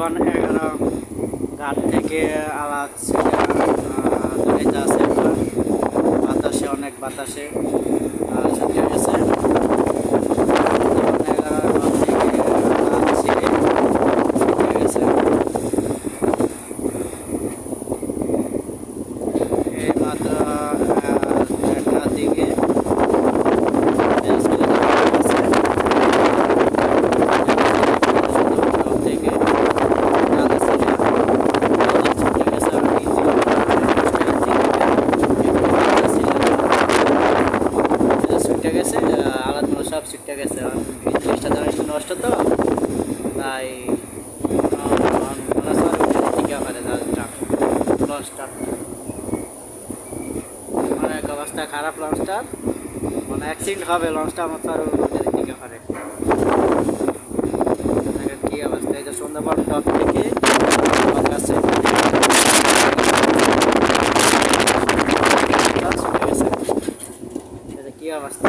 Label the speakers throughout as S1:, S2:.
S1: এগারো ঘাট থেকে একটা। বাতাসে অনেক বাতাসে আহ, হয়েছে সুন্দরবন এগারো ঘাট থেকে আওয়াজ ছেড়ে ছুটে গেছে এই মাত্র চারটার দিকে ছুটে গেছে আলাদগুলো সব ছুটে গেছে জিনিসটা জিনিসটা নষ্ট তো তাই টিকা পারে জাহাজটা লঞ্চটা অনেক অবস্থা খারাপ লঞ্চটার মানে অ্যাক্সিডেন্ট হবে লঞ্চটা আমার তো আরও দিকে পারে কী অবস্থা, এই যে সুন্দরবন টপ থেকে আমার কি অবস্থা।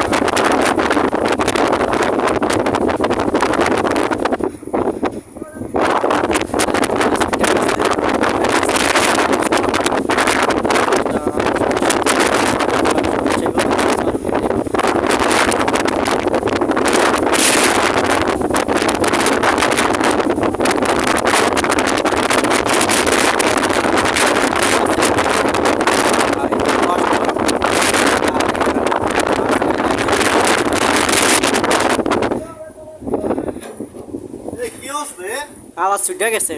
S1: আওয়াজ ছুটে গেছে।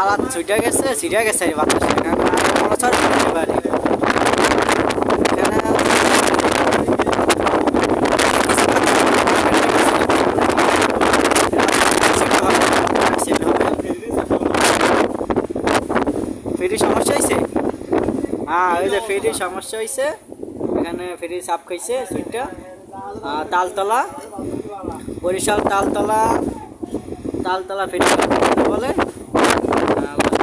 S1: আওয়াজ ছুটে গেছে, ছিটে গেছে বাতাসে কারণ বড় ছড় ছুটতে পারি। এখানে ফেরি সমস্যা হয়েছে হ্যাঁ ওই যে ফেরির সমস্যা হয়েছে এখানে ফেরি সাপ খাইছে সুইটটা তালতলা, বরিশাল তালতলা তালতলা ফেরি বলে?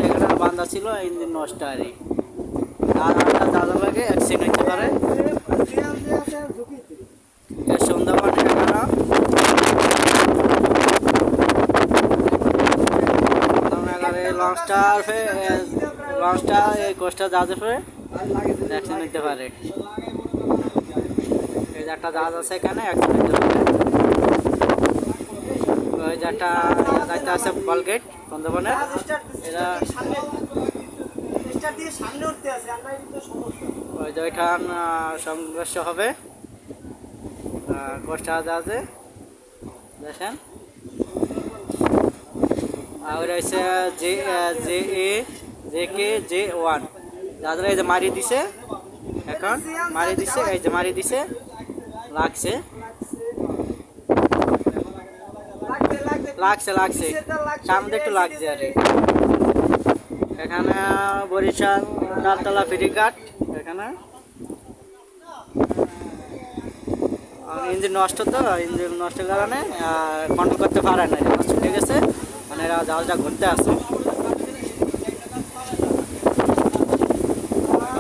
S1: এখানে বান্ধা ছিল, ইঞ্জিন নষ্ট আর। আর দাদা লাগে অ্যাক্সিডেন্ট হতে পারে। লঞ্চটা এই কোস্টটা জাহাজে নিতে পারে। এই একটা জাহাজ আছে এখানে নিতে পারে। ওই যে একটা যাইতে আছে কলগেট সুন্দরবনের এরা ওই ওইখান সংঘর্ষ হবে। কোস্টা জাহাজে দেখেন। আর রয়েছে J J, A, J, K, J, one. যাদের এই যে মারি দিছে। এখন মারি দিছে, এই যে মারি দিছে, লাগছে। লাগছে লাগছে। সামনে একটু লাগছে আর এখানে বরিশাল তালতলা ফেরিঘাট এখানে। ইঞ্জিন নষ্ট তো ইঞ্জিন নষ্টের কারণে কন্ট্রোল করতে পারে না ছুটে গেছে। মানে এরা জাহাজটা ঘুরতে আসে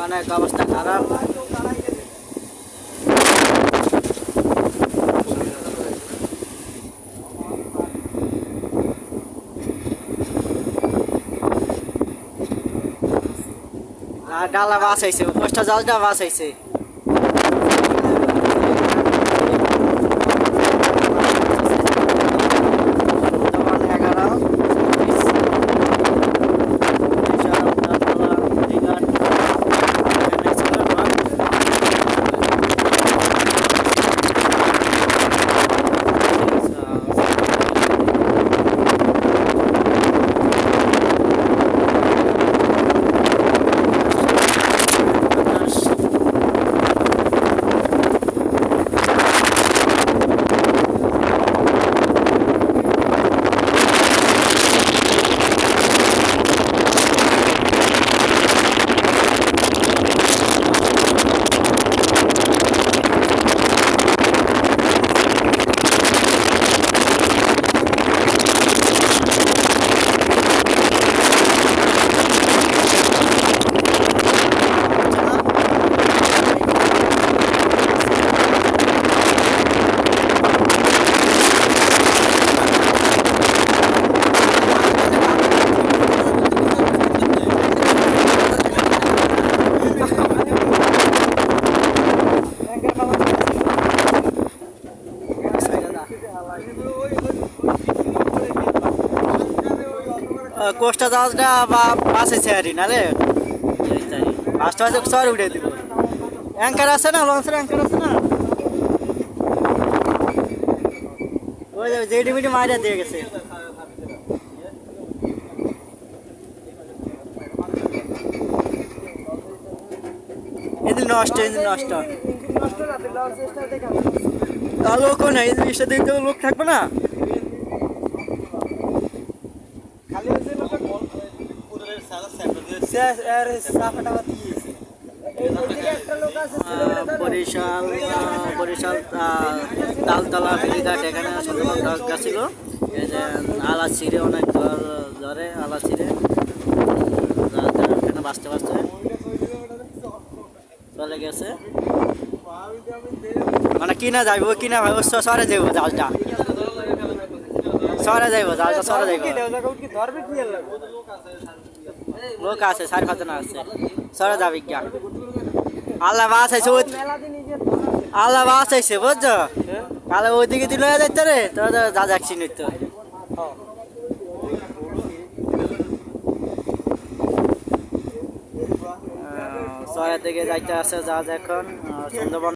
S1: অনেক অবস্থা খারাপ আর ডালা বাস আইছে পোস্টা জালটা বাস আইছে সুন্দরবন এগারো চব্বিশ, বরিশাল, তালতলা, ফেরিঘাট, এখানে ছিল নয়। কোষ্টা জাহাজটা বা বাসে ছেড়ি না রে বাসটা হয়তো সর উঠে দিব। অ্যাঙ্কার আছে না, লঞ্চের অ্যাঙ্কার আছে না? ওই জেডি মিডি মাইরা দিয়ে গেছে। নষ্ট, ইঞ্জিন নষ্ট। আর লোকও নাই ইঞ্জিনটা দেখতে লোক থাকবে না? বরিশাল বরিশাল তালতলা ফেরিঘাট এখানে শতভাগ দরকার ছিল। এই যে আলা ছিঁড়ে অনেক ঘর ধরে আলা ছিঁড়ে এখানে বাঁচতে বাঁচতে। চলে গেছে। মানে কিনা যাইব কিনা ভাই ওর সরে যাইব জালটা। সরে যাইব জালটা, সরে যাইব। লোক আছে সাড়ে পাঁচজন আছে। সরে যাবি গা আল্লাহ বাস আছে আল্লাহ বাস আছে, বুঝছ? তাহলে ওইদিকে দিল যাইতে রে, তোরা যা যাচ্ছি নিত্য। সরে থেকে যাইতে আছে, যা এখন সুন্দরবন